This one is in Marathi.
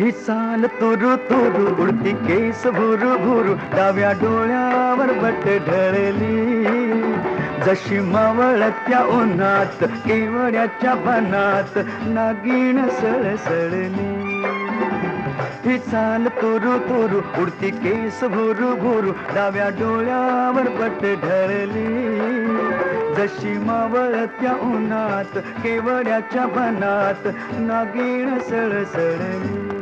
ही चाल तुरु तुरु उडती केस भुरु भुरु डाव्या डोळ्यावर बट ढळली. जशी मावळत्या उन्हात केवड्याच्या बनात नागिण सळसळली. ही चाल तुरु तुरु उडती केस भुरु भुरु डाव्या डोळ्यावर पट ढळली. जशी मावळत्या उन्हात केवड्याच्या बनात नागिण सळसळली.